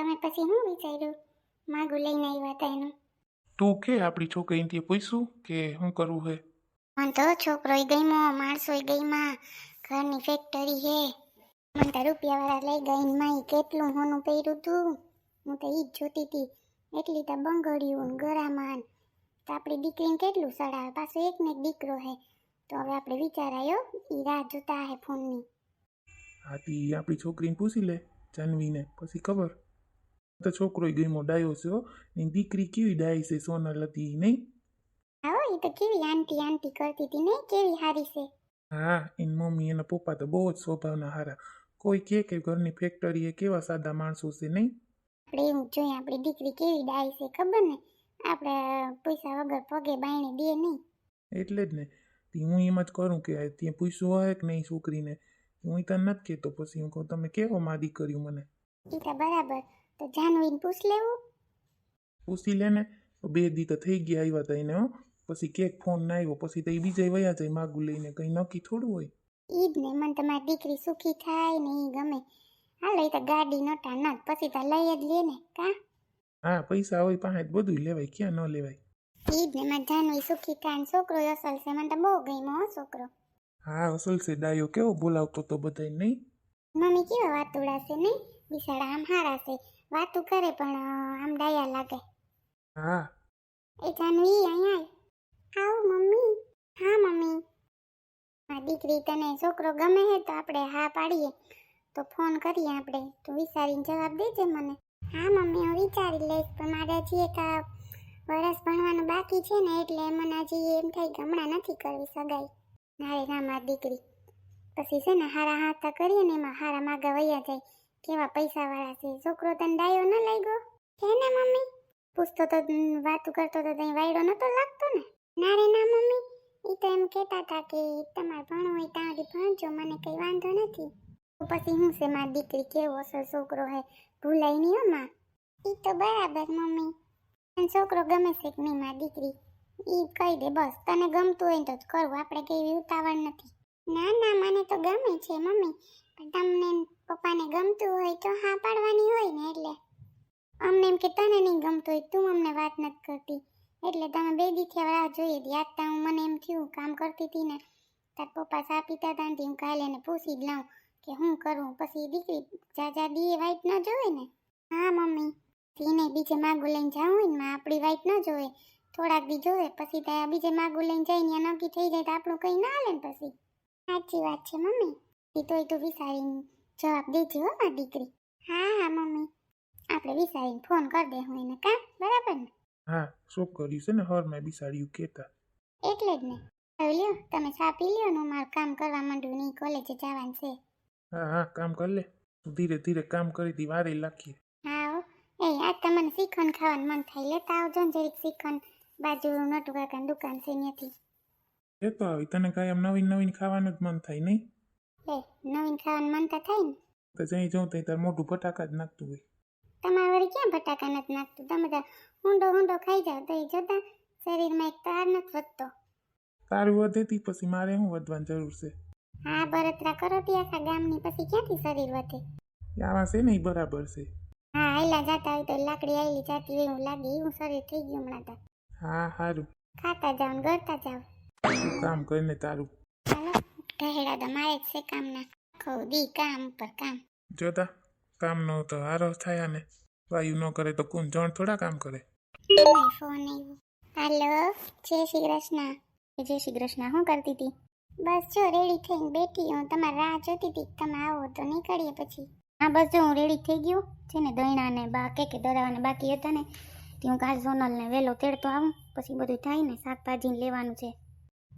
તમે પછી શું વિચાર્યું? માગું લઈને આવ્યા હતા એનું. તું કે આપણી છોકરીને ત્યાં પૂછ્યું કે શું કરવું હે? મને તો છોકરોય ગઈમો માણસોય ગઈમાં ઘરની ફેક્ટરી હે. મને તો રૂપિયાવાળા લઈ ગઈ માં કેટલું હોનું પહેર્યું તું? હું તો ઈ જ જોતી હતી એટલી તો બંગડિયું ને ગરામાં તો આપણી દીકરીને કેટલું સડાવે? પાછો એક ને એક દીકરો હે. તો હવે આપણે વિચાર આવ્યો ઈ રાહ જોતા હે ફોનની. આથી આપણી છોકરીને પૂછી લે જાનવીને. પછી ખબર? તો છોકરોય ગઈમો ડાયો છે હો. એની દીકરી કેવી ડાય છે સોનલ હતી નહીં આવો ઈ તો કેવી આંટી આંટી કરતી હતી ને કેવી હારી છે? હા એની મમ્મી એના પપ્પા તો બહુ જ સ્વભાવના હારા. કોઈ કે કે ઘરની ફેક્ટરી એ કેવા સાદા માણસો છે નહીં આપણે એવું જોઈએ આપણી દીકરી કેવી ડાય છે ખબર ને? આપણે પૈસા વગર પગે બાયણે દે નહીં એટલે જ ને. તી હું એમ જ કરું કે ત્યાં પૂછ્યું હોય કે નહીં છોકરીને? હું તને નથી કહેતો પછી હું કહું તમે કેવો મા દીકર્યું મને? તો બરાબર. તો જાનવીને પૂછ લેવું. પૂછી લે ને. બે દી તો થઈ ગયા આવ્યા હતા એને હો. પછી કેક ફોન ના આવ્યો પછી તો એ બીજા વયા જાય માગું લઈને. કંઈ નક્કી થોડું હોય. ઈ જ ને મને તમારી દીકરી સુખી થાય ને ઈ ગમે. હાલો ઈ તો ગાડી નોટા ના પછી તો લઈ જ લે ને. કા? હા પૈસા હોય પાસે તો બધું લેવાય ક્યાં ન લેવાય. ઈ જ ને મારી જાનવી સુખી થાય ને છોકરો અસલ છે. મને તો બહુ ગમ્યો હો છોકરો. હા અસલ છે ડાયો કેવો બોલાવતો તો બધાય નહીં. મમ્મી કેવા વાતુડા છે નહીં? બિસાડા આમ હારા છે. વાતું કરે પણ આમ ડાયા લાગે. હા. એ જાનવી અહીંયા આવ મમ્મી. હા મમ્મી. આ દીકરી તને છોકરો ગમે હે તો આપણે હા પાડીએ. તો ફોન કરીએ આપણે. તું વિચારીને જવાબ દેજે મને. હા મમ્મી હું વિચારી લઈશ. પણ મારે હજી એક વરસ ભણવાનું બાકી છે ને એટલે મને હજી એમ થાય કે હમણાં નથી કરવી સગાઈ. નારે ના મારી દીકરી. પછી છે ને હારા હાથા કરીએ ને એમાં હારા માગા વૈયા જાય. કેવા પૈસાવાળા છે? છોકરો તને ડાયો ન લાગ્યો? છે ને મમ્મી? પૂછતો તો વાતું કરતો તો ત્યાં વાયડો નતો લાગતો ને? ના રે ના મમ્મી એ તો એમ કહેતા હતા કે તમારે ભણવું હોય ત્યાં સુધી ભણજો, મને કંઈ વાંધો નથી. પછી હું છે મારી દીકરી કેવો છે છોકરો હે, ભૂલાય નહીં માં. એ તો બરાબર મમ્મી. પણ છોકરો ગમે છે કે નહીં મારી દીકરી? એ કહી દે બસ, તને ગમતું હોય તો જ કરવું આપણે કઈ ઉતાવળ નથી. ના ના, મને તો ગમે છે, મમ્મી. પણ તમને પપ્પાને ગમતું હોય તો હા પાડવાની હોય ને એટલે. અમને એમ કે તને નહીં ગમતું હોય, તું અમને વાત નથી કરતી. એટલે તમે બે દીથી રાહ જોઈએ યાદ તા હું મને એમ થયું કામ કરતી હતી ને, તાર પપ્પા ચા પીતા હતા હું કાલે એને પૂછી જ લઉં કે હું કરું. પછી દીકરી જાજા દીએ વાઈટ ન જોવે ને? હા, મમ્મી. એને બીજે માગું લઈને જાઉં હોય ને આપણી વાઈટ ન જોવે. થોડાક દી જોવે, પછી ત્યાં બીજે માગું લઈને જઈને ને નક્કી થઈ જાય તો આપણું કંઈ ના હાલે ને પછી. સાચી વાત છે મમ્મી. એ તોય તો વિચારીને જવાબ દેજે હો મારી દીકરી. હા હા મમ્મી. આપણે વિચારીને ફોન કરી દે હું એને કાં? બરાબર ને? હા છોકરી છે ને હરમાં બિસાડ્યું કહેતા? એટલે જ ને. હવે લ્યો તમે ચા પી લ્યો ને હું મારું કામ કરવા માંડું નહીં કોલેજે જવાનું છે. હા હા કામ કર લે. ધીરે ધીરે કામ કરી દી વારે લાખીએ. હા હો. એ આજ તમને શ્રીખંડ ખાવાનું મન થાય. લેતા આવજો ને જરીક શ્રીખંડ બાજુ નટુ કાકાની દુકાન છે ત્યાંથી એ તો આવી તને કાંઈ આમ નવીન નવીન ખાવાનું જ મન થાય નહીં એ નવીન ખાવાનું મન તો થાય ને તો જઈ જાઉં ત્યાં તાર મોઢું ફટાકા જ નાખતું હોય. તમારે વળી ક્યાં ફટાકા નથી નાખતું? તમે તો ઊંડો ઊંડો ખાઈ જાવ તો એ જોતા શરીરમાં એક તાર નથી વધતો. તારું વધેતી પછી મારે શું વધવાની જરૂર છે? હા બળતરા કરો તી આખા ગામની પછી ક્યાંથી શરીર વધે? આવા છે ને એ બરાબર છે. હા આયલા જાતા હોય તો લાકડી આયલી જાતી હોય એવું લાગે એવું શરીર થઈ ગયું હમણાં તો. હા સારું ખાતા જાવ ને ગળતા જાવ તું કામ કરીને તારું? ચાલો કહેડા તો મારે જ છે કામના. આખો દી કામ પર કામ. જોતા કામ નો તો હારો થાય ને વાયુ ન કરે તો કોણ જણ થોડા કામ કરે. ફોન આવ્યો. હાલો જય શ્રી કૃષ્ણ. જય શ્રી કૃષ્ણ શું કરતી હતી? બસ જો રેડી થઈને બેઠી હું. તમારી રાહ જોતી હતી તમે આવો તો નીકળીએ પછી. હા બસ જો હું રેડી થઈ ગયું. છે ને દહીણા ને બા કે કે દરાવાને બાકી હતા ને. હું કાલ સોનલને વહેલો તેડતો આવું. પછી બધું થાય ને શાકભાજી લેવાનું છે.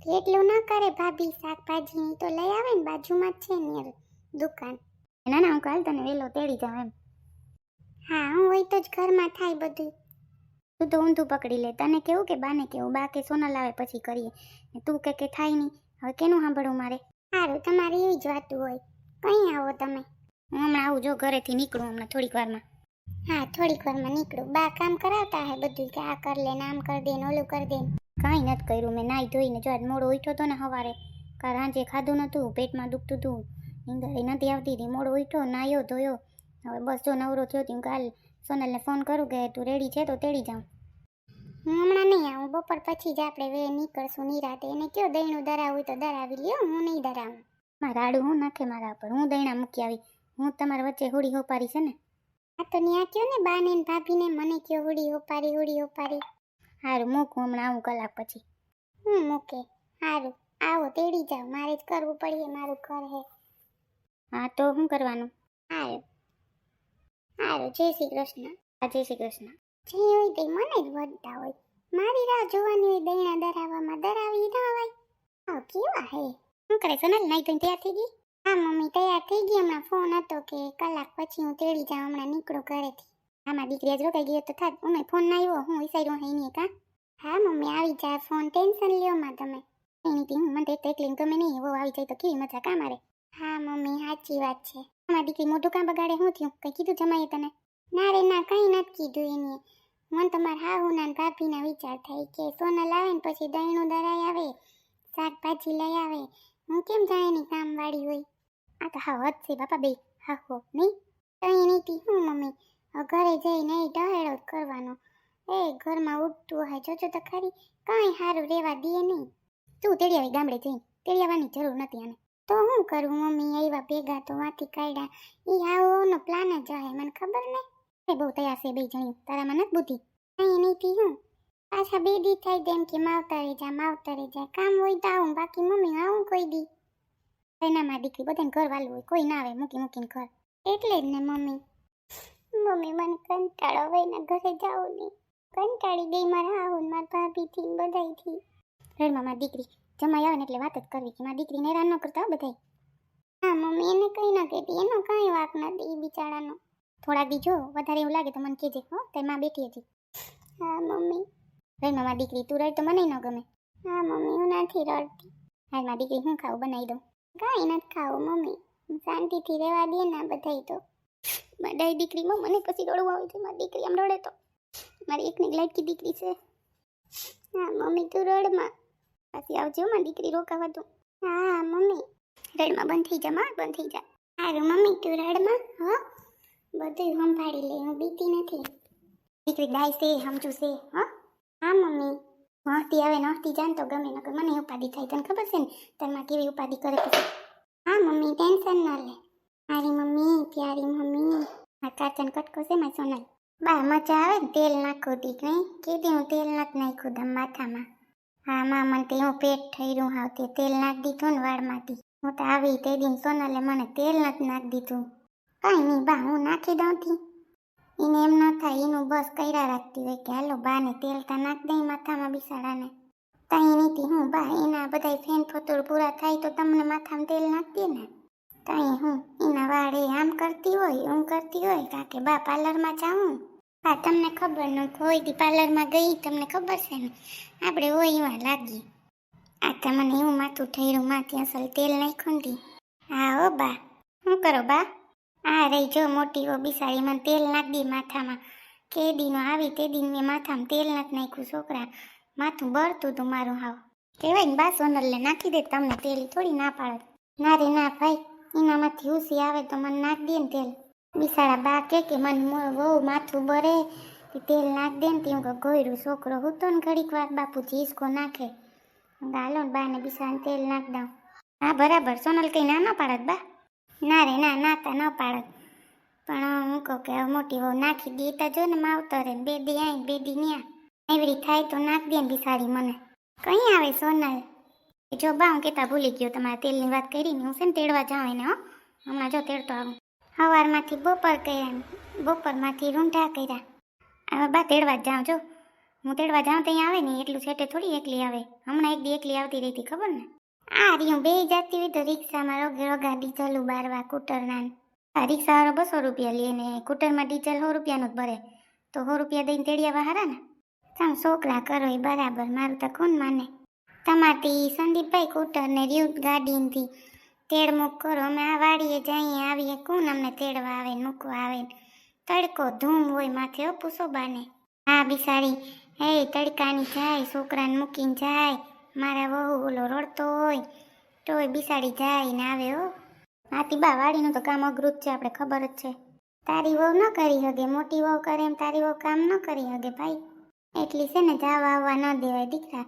એટલું ન કરે ભાભી શાકભાજી તો લઈ આવે ને બાજુમાં જ છે ને દુકાન. ના ના હું કાલ તને વેલો તેડી જાઉં એમ. હા હું હોય તો જ ઘરમાં થાય બધું. તું તો ઊંધું પકડી લે. તને કેવું કે બાને કેવું? બા કે સોના લાવે પછી કરીએ. તું કે કે થાય નહીં. હવે કેનું સાંભળવું મારે? સારું તમારે એવી જ વાતું હોય. કઈ આવો તમે. હું હમણાં આવું જો ઘરેથી નીકળું હમણાં થોડીક વારમાં. હા, થોડીક વારમાં નીકળું. બા કામ કરાવતા હે બધું કે આ કર લે નામ કર દે ને ઓલું કર દે કાંઈ નથી કર્યું. મેં નાઈ ધોઈને જો આજ મોડો ઉઠ્યો હતો ને સવારે કાર સાંજે ખાધું નહોતું પેટમાં દુખતું હતું નીંદર નથી આવતી હતી મોડો ઉઠ્યો, નાયો, ધોયો. હવે બસ જો નવરો થયો હું કાલ સોનલને ફોન કરું કે તું રેડી છે તો તેડી જાઉં. હું હમણાં નહીં આવું. બપોર પછી જ આપણે વે નીકળશું નિરાતે. એને કયો દહીણું ધરાવું તો ધરાવી લ્યો, હું નહીં ધરાવું મારા આડું હું નાખે મારા પર? હું દહીણા મૂકી આવી. હું તમારા વચ્ચે હોડી હોપારી છે ને? આ તો ન્યા કયો ને બાને ને ભાભીને મને કયો હોડી હોપારી હોડી હોપારી. હારું મૂકું હમણાં આવું કલાક પછી. હું મૂકે? હારું આવો તેડી જાઓ. મારે જ કરવું પડે મારું ઘર હે. હા તો શું કરવાનું? હારું. હારું જય શ્રી કૃષ્ણ. હા જય શ્રી કૃષ્ણ. જે હોય તે મને જ વધતા હોય. મારી રાહ જોવાની હોય દૈણા દરાવવામાં દરાવી ન હોય. હા કેવા હે? શું કરે સોનલ? નાઈ તો તૈયાર થઈ ગઈ? હા, મમ્મી, તૈયાર થઈ ગઈ હમણાં. ફોન હતો કે કલાક પછી હું તેડી જાઉં, હમણાં નીકળું ઘરેથી. આમાં દીકરી જ રોકાઈ ગયો તો થાત ઉને ફોન ના આવ્યો હું વિચાર્યું હે નહીં કા હા. મમ્મી, આવી જાય ફોન ટેન્શન લ્યો માં તમે. એની હું મને તો ગમે નહીં. એવો આવી જાય તો કેવી મજા કા મારે? હા, મમ્મી, સાચી વાત છે. આમાં દીકરી મોઢું કામ બગાડે? શું થયું? કઈ કીધું જમાઈએ તને? ના રે, ના, કંઈ નથી કીધું એની. મને તમારા હું નાન ભાભીના વિચાર થાય કે સોના લાવે ને પછી દહીણું દરાઈ આવે, શાકભાજી લઈ આવે. હું કેમ જાણે એની કામવાળી હોય? આ તો હા, હદ છે બાપા બે. હા, હો, નહીં? કંઈ નીતિ, હું મમ્મી? ઘરે જઈને એ ડહેડો જ કરવાનો. એ ઘરમાં ઉઠતું હોય, જોજો તો ખરી, કાંઈ સારું રહેવા દે નહીં. તું તેડી આવી ગામડે જઈને તેડિયાવાની જરૂર નથી આને. તો હું કરું મમ્મી? આવ્યા ભેગા તો વાથી કાઢ્યા. એ આવવાનો પ્લાન જ હે, મને ખબર ને? એ બહુ તૈયાર છે બે જણી તારામાં નથી બુદ્ધિ? અહીં નીતિ, હું? પાછા બે દી થાય તેમ કે માવતરે જા માવતરે જા. કામ હોય તો આવું, બાકી મમ્મી આવું કોઈ દી. એનામાં દીકરી બધાને ઘર વાલવું હોય, કોઈ ના આવે મૂકી મૂકીને ઘર. એટલે જ ને મમ્મી. મમ્મી મને કંટાળો હવે ને ઘરે જાઉં નહીં. કંટાળી ગઈ મારા આવું મારા ભાભીથી બધાયથી. રેડમાં મારી દીકરી જમાઈ આવે ને એટલે વાત જ કરવી કે મારી દીકરીને હેરાન ન કરતા બધાય. હા, મમ્મી, એને કંઈ ન કહેતી. એનો કાંઈ વાક નથી એ બિચારાનો. થોડા દી જો, વધારે એવું લાગે તો મને કહેજે, હો તે માં બેઠી હતી હા, મમ્મી. રેડમાં મારી દીકરી, તું રડ તો મને ન ગમે. હા, મમ્મી, હું નથી રડતી. હાલ મારી દીકરી હું ખાવું બનાવી દઉં. કાંઈ નથી ખાવું, મમ્મી. શાંતિથી રહેવા દે ને બધાય તો. બધાય દીકરીમાં મને પછી રડવું આવે છે. મારી દીકરી આમ રડે તો. મારી એકની એક લાઈટકી દીકરી છે. હા, મમ્મી, તું રડમાં. પાછી આવજો માં દીકરી રોકાવા તું. હા, મમ્મી. રડમાં બંધ થઈ જા, માં, બંધ થઈ જા. હારું, મમ્મી, તું રડમાં, હો. બધું સંભાળી લે, હું બીતી નથી. દીકરી ગાય છે, સમજુ છે, હો. હા, મમ્મી. નહોતી આવે નહોતી જાન તો ગમે નકર મને ઉપાધિ થાય તને ખબર છે ને તનમાં કેવી ઉપાધિ કરે પછી હા મમ્મી ટેન્શન ન લે મારી મમ્મી પ્યારી મમ્મી આ કાચન કટકો છે મારી સોનલ બા મજા આવે ને તેલ નાખું દીક નહીં કીધી હું તેલ નાખ નાખ્યું દમ માથામાં હા માં મને તે હું પેટ થઈ રહ્યું હાવ તે તેલ નાખ દીધું ને વાળમાંથી હું તો આવી તે દિન સોનલે મને તેલ નથી નાખી દીધું કાંઈ નહીં બા હું નાખી દઉં તી એને એમ ન થાય, એનું બસ કર્યા રાખતી હોય કે, હાલો, બાને તેલ તા નાખ દઈ માથામાં બિસાડાને. ત્યાં એનીથી હું, બા, એના બધા ફેન ફતોડ પૂરા થાય તો તમને માથામાં તેલ નાખતી ને. ત્યાં હું, એના વાળે આમ કરતી હોય હું કરતી હોય કારણ કે, બા, પાર્લરમાં જાઉં. હા તમને ખબર ન હોય તે પાર્લરમાં ગઈ, તમને ખબર છે ને? આપણે હોય એવા લાગીએ. આ તમને એવું માથું ઠર્યું, માથે અસલ તેલ નાખ્યું ને તી. હા, હો, બા. શું કરો, બા? આ રહી જો મોટી ઓ બિસાડી મને તેલ નાખી દી માથામાં. કે દીનો આવી તે દિન મેં માથામાં તેલ નાખી નાખ્યું, છોકરા. માથું બળતું તું મારું હાવ. કહેવાય ને, બા, સોનલને નાખી દે તમને તેલ થોડી ના પાડે. ના રે, ના ભાઈ, એનામાંથી ઉસી આવે તો મને નાખ દે ને તેલ. બિસાડા બા કે કે મને બહુ માથું બરે તેલ નાખ દે ને હું ગોયરું છોકરો હું તો ને ઘડીક વાર બાપુજી હિસકો નાખે. ગાલો ને બાને બિસાને તેલ નાખ દઉં. હા, બરાબર, સોનલ કઈ ના ના પાડત બા? ના રે, ના નાતા ન પાડત. પણ હું કહું કે મોટી વહુ નાખી દે તો જો ને માવતરે બે દી આઈ બે દી ન્યા. એવડી થાય તો નાખ દે ને બિસાડી મને. કઈ આવે સોનલ? જો બા, હું કેતા ભૂલી ગયો તમારે તેલની વાત કરી ને હું છે ને તેડવા જાઉં એને, હો. હમણાં જો તેડતો આવું. સવારમાંથી બપોર કર્યા બપોરમાંથી રૂંઢા કર્યા. હવે બા તેડવા જ જાઉં, જો. હું તેડવા જાઉં ત્યાં આવે ને, એટલું છેટે થોડી એકલી આવે. હમણાં એક દી એકલી આવતી રહી ખબર ને? આ હું બે જતી હોય તો રિક્ષામાં રોગે, રોગા ચાલુ બારવા કુટરના આ રિક્ષાવાળો બસો રૂપિયા લે ને કૂટરમાં ડીઝલ સો રૂપિયાનું જ ભરે. તો સો રૂપિયા દઈને તેડિયા હારા ને? તમે છોકરા કરો એ બરાબર, મારું તો કોણ માને. તમારથી સંદીપભાઈ કુટરને રહ્યું ગાડીથી તેડ મૂક કરો, અમે આ વાડીએ જઈએ, આવીએ. કોણ અમને તેડવા આવે ને મૂકવા આવે ને? તડકો ધૂમ હોય, માથે પૂછો બાને હા બિસાડી, હે, તડકાની જાય, છોકરાને મૂકીને જાય. મારા વહુ ઓલો રડતો હોય, તોય બિસાડી જાય ને આવે હો. હાથી બા, વાડીનું તો કામ અઘરું જ છે, આપણે ખબર જ છે. તારી વહુ ન કરી હગે, મોટી વહુ કરે એમ તારી વહુ કામ ન કરી હગે ભાઈ. એટલી છે ને, જાવા આવવા ન દેવાય દીકરા.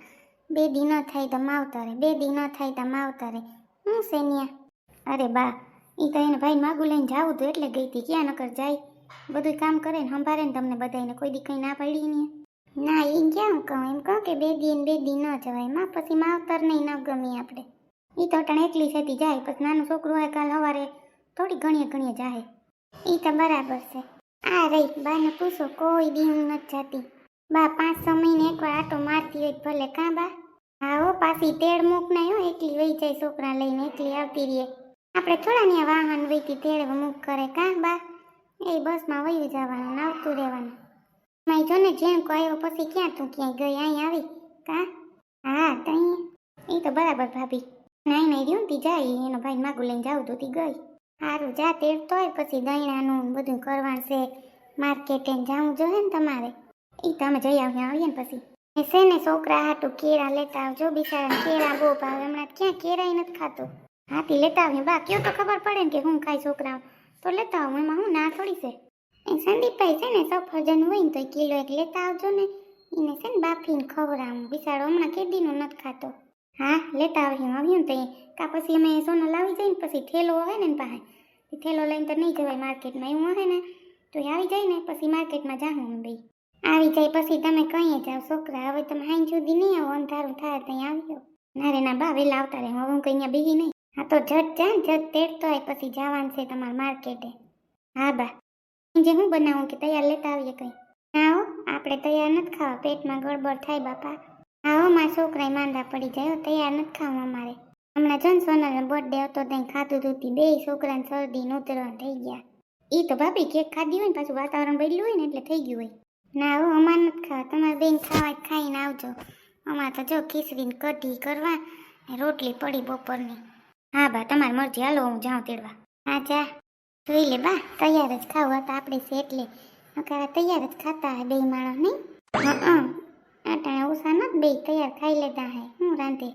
બે દી ન થાય તો માવતરે બે દી ન થાય તો માવતરે. હું સેનિયા અરે બા એ તો એને ભાઈ માગું લઈને જાવું હતું એટલે ગઈ હતી ક્યાં નકર જાય? બધું કામ કરે ને સંભાળે ને તમને બધાને કોઈ દી કંઈ ના પડી ને ના, એમ ક્યાં કહું? એમ કહું કે બે દી ને બે દી ન જવાય. માં પછી માવતર નહીં ન ગમી આપણે. એ તો અટાણે એકલી છેતી જાય, પછી નાનું છોકરું હોય કાલ સવારે થોડી ઘણીએ ઘણીએ જાય એ તો બરાબર છે. આ રહી, બાને પૂછો, કોઈ દી નથી જાતી. બા, પાંચ છ મહિને એકવાર આટો મારતી હોય ભલે. કાં બા? હા, હો, પાછી તેડ મૂક નહીં, હો, એકલી વહી જાય છોકરા લઈને, એકલી આવતી રહીએ આપણે થોડા ને વાહન વહીતી તેડ મૂક કરે. કાં બા? એ બસમાં વયું જવાનું આવતું રહેવાનું. માઈ જો ને જેમ આવ્યો પછી ક્યાં તું ક્યાંય ગઈ? અહીં આવી. કા? હા, તઈ. એ તો બરાબર ભાભી. નાઈ નાઈ રહ્યું તી જાય. એનો ભાઈ માગું લઈને જાઉં તો તી ગઈ. સારું જા તેડ તોય પછી દહીણાનું બધું કરવાનું છે. માર્કેટે જાવું જોઈએ ને તમારે. એ તમે જઈ આવ્યા આવીએ ને પછી. એ છે ને છોકરા હાટું કેળા લેતા આવજો બિચારા કેળા બહુ ભાવે. હમણાં ક્યાં કેળાય નથી ખાતું. હાથી લેતા આવીએ. બા, કયો તો ખબર પડે ને કે હું ખાઈ છોકરા તો લેતા આવું. એમાં હું ના થોડી છે? એ સંદીપભાઈ છે ને સફરજન હોય ને તો કિલો એક લેતા આવજો ને. એને છે ને બાફીને ખવડાવું. બિચારો હમણાં કેદીનો નથી ખાતો. હા, લેતા આવ્યું આવ્યું તો કા પછી અમે સોનો લાવી જાય ને પછી થેલો હોય ને પાસે. થેલો લઈને તો નહીં જવાય માર્કેટમાં. એવું હોય ને? તો આવી જાય ને, પછી માર્કેટમાં જાઉં હું બે આવી જાય પછી તમે કહીએ જાઓ. છોકરા, હવે તમે હાઈ સુધી નહીં આવો, અંધારું થાય ત્યાં આવ્યો. ના રે ના બા વેલા આવતા રહે. હું કઈ અહીંયા બેહી નહીં. હા તો જટ જા જટ તેડતો હોય પછી જવાનું છે તમારે માર્કેટે. હા બા. જે હું બનાવું કે તૈયાર લેતા આવીએ કંઈ. આવો આપણે તૈયાર નથી ખાવા. પેટમાં ગડબડ થાય બાપા. હો મારા છોકરાએ માંદા પડી જાય તૈયાર નથી ખાવું અમારે હમણાં જો ને સોનાનો બર્થડે હતો ત્યાં ખાધું દૂધી બે છોકરાને શરદી ને ઉતરવાનું થઈ ગયા. એ તો ભાભી કેક ખાધી હોય ને, પાછું વાતાવરણ બદલ્યું હોય ને, એટલે થઈ ગયું હોય. ના હો, અમારે નથી ખાવા. તમારે બેન ખાવા ખાઈને આવજો. અમારે તો જો ખીચડીને કઢી કરવા રોટલી પડી બપોરની. હા બા, તમારી મરજી. હાલો, હું જાઉં તેડવા. હા, જા. જોઈ લે બા તૈયાર જ ખાવું હતા આપણે છે એટલે નકર તૈયાર જ ખાતા હે બે માણસ નહીં? હા અટાણે ઓછા નથી બે, તૈયાર ખાઈ લેતા હે. હું રાંધે.